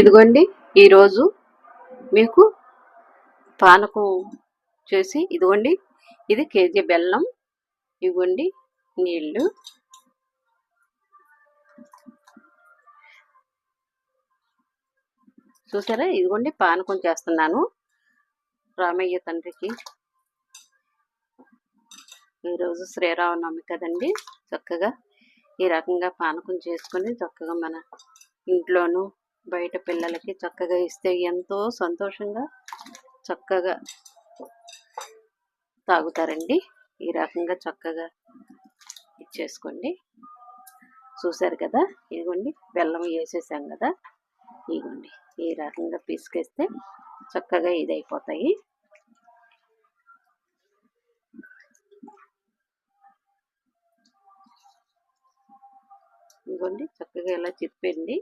ఇదిగోండి ఈరోజు మీకు పానకం చేసి ఇదిగోండి ఇది కేజీ బెల్లం ఇదిగోండి నీళ్ళు. చూసారా? ఇదిగోండి పానకం చేస్తున్నాను. రామయ్య తండ్రికి. ఈరోజు శ్రీరామనవమి కదండి. చక్కగా ఈ రకంగా పానకం చేసుకొని చక్కగా మన ఇంట్లోనూ బయట పిల్లలకి చక్కగా ఇస్తే ఎంతో సంతోషంగా చక్కగా తాగుతారండి. ఈ రకంగా చక్కగా ఇచ్చేసుకోండి. చూసారు కదా? ఇదిగోండి బెల్లం వేసేసాం కదా? ఇదిగోండి ఈ రకంగా పిసికేస్తే చక్కగా ఇదైపోతాయి. ఇదిగోండి చక్కగా ఇలా చెప్పండి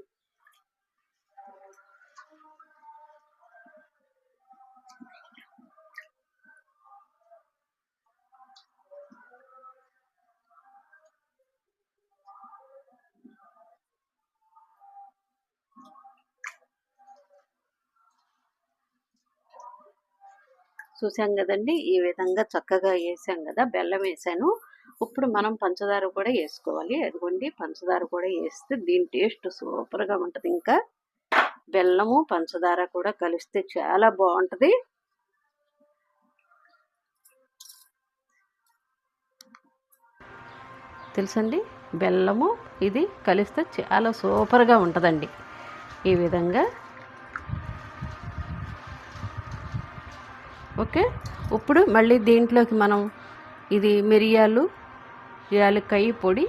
చూసాం కదండి. ఈ విధంగా చక్కగా వేసాం కదా. బెల్లం వేసాను ఇప్పుడు మనం పంచదార కూడా వేసుకోవాలి అదిగోండి పంచదార కూడా వేస్తే దీని టేస్ట్ సూపర్గా ఉంటుంది. ఇంకా బెల్లము పంచదార కూడా కలిస్తే చాలా బాగుంటుంది. తెలుసండి? బెల్లము ఇది కలిస్తే చాలా సూపర్గా ఉంటుందండి. ఈ విధంగా ఓకే? ఇప్పుడు మళ్ళీ దీంట్లోకి మనం ఇది మిరియాలు యాలక్కాయ పొడి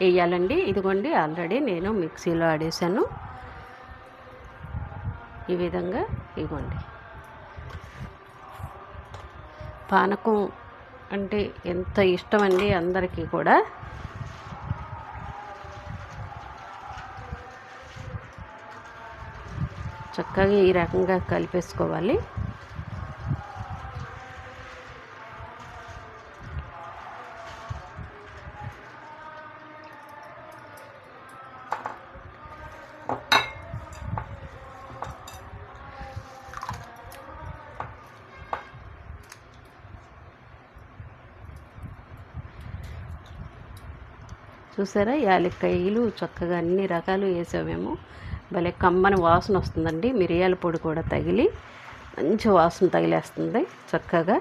వేయాలండి. ఇదిగోండి ఆల్రెడీ నేను మిక్సీలో ఆడేసాను ఈ విధంగా ఇదిగోండి. పానకం అంటే ఎంత ఇష్టం అండి అందరికీ కూడా. చక్కగా ఈ రకంగా కలిపేసుకోవాలి. చూసారా? యాలక్కాయలు చక్కగా అన్ని రకాలు వేసామేమో భలే కమ్మని వాసన వస్తుందండి. మిరియాల పొడి కూడా తగిలి మంచి వాసన తగిలేస్తుంది చక్కగా.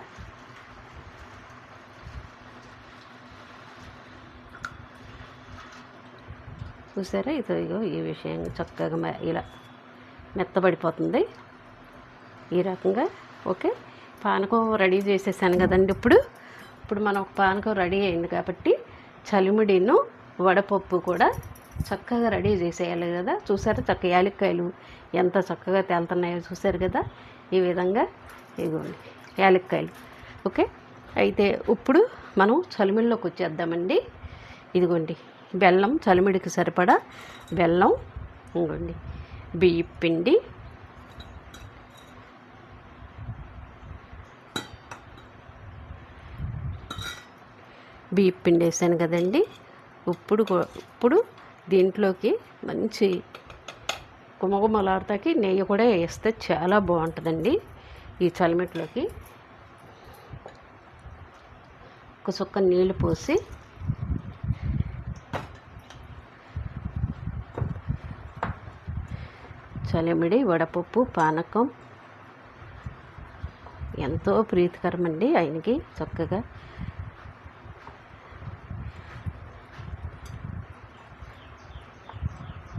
చూసారా? ఇది ఇగో ఈ విషయం చక్కగా మ- ఇలా మెత్తబడిపోతుంది. ఈ రకంగా ఓకే? పానకం రెడీ చేసేసాను కదండి ఇప్పుడు. ఇప్పుడు మనం పానకం రెడీ అయింది కాబట్టి చలిమిడిను వడపప్పు కూడా చక్కగా రెడీ చేసేయాలి కదా. చూసారు? చక్క యాలక్కాయలు ఎంత చక్కగా తేలుతున్నాయో చూసారు కదా? ఈ విధంగా ఇదిగోండి యాలక్కాయలు. ఓకే? అయితే ఇప్పుడు మనం చలిమిడిలోకి వచ్చేద్దామండి. ఇదిగోండి బెల్లం చలిమిడికి సరిపడా బెల్లం ఇదిగోండి బియ్య పిండి బియ్య పిండి వేసాను కదండి. ఇప్పుడు ఇప్పుడు దీంట్లోకి మంచి గుమగుమలాడతాకి నెయ్యి కూడా వేస్తే చాలా బాగుంటుందండి ఈ చలిమిట్లోకి. ఒక చుక్క నీళ్ళు పోసి చలిమిడి వడపప్పు పానకం. ఎంతో ప్రీతికరమండి ఆయనకి చక్కగా.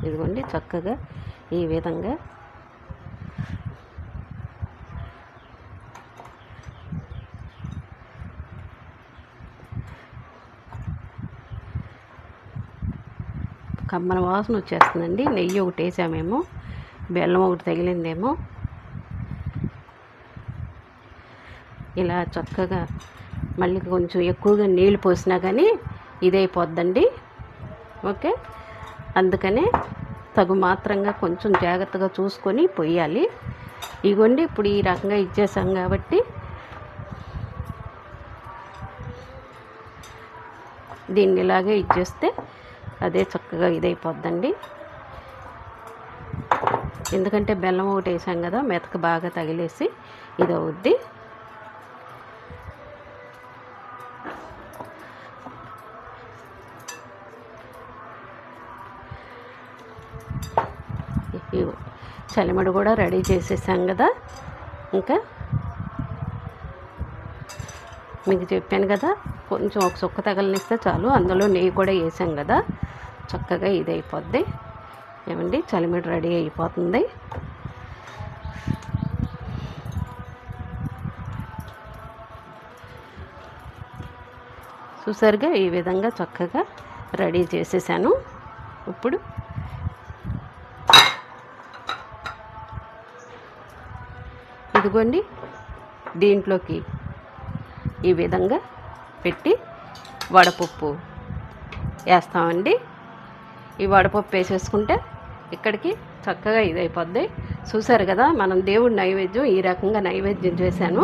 ఇదిగోండి చక్కగా ఈ విధంగా. కమ్మన వాసన వచ్చేస్తుందండి. నెయ్యి ఒకటి వేసామేమో. బెల్లం ఒకటి తగిలిందేమో. ఇలా చక్కగా మళ్ళీ కొంచెం ఎక్కువగా నీళ్ళు పోసినా కానీ ఇదైపోద్దండి. ఓకే? అందుకనే తగు మాత్రంగా కొంచెం జాగ్రత్తగా చూసుకొని పొయ్యాలి ఇగోండి ఇప్పుడు ఈ రకంగా ఇచ్చేసాం కాబట్టి దీన్ని ఇలాగే ఇచ్చేస్తే అదే చక్కగా ఇదైపోద్దండి. ఎందుకంటే బెల్లం ఒకటి వేసాం కదా మెతక బాగా తగిలేసి ఇది అవుద్ది. ఇవి చలిమడి కూడా రెడీ చేసేసాం కదా. ఇంకా మీకు చెప్పాను కదా కొంచెం ఒక సుక్క తగలనిస్తే చాలు అందులో నెయ్యి కూడా వేసాం కదా. చక్కగా ఇది అయిపోద్ది ఏమండి? చలిమిడి రెడీ అయిపోతుంది. చూసారుగా ఈ విధంగా చక్కగా రెడీ చేసేసాను. ఇప్పుడు ఇదిగోండి దీంట్లోకి ఈ విధంగా పెట్టి వడపప్పు వేస్తామండి. ఈ వడపప్పు వేసేసుకుంటే ఇక్కడికి చక్కగా ఇది అయిపోద్ది చూసారు కదా మనం దేవుడి నైవేద్యం ఈ రకంగా నైవేద్యం చేశాను.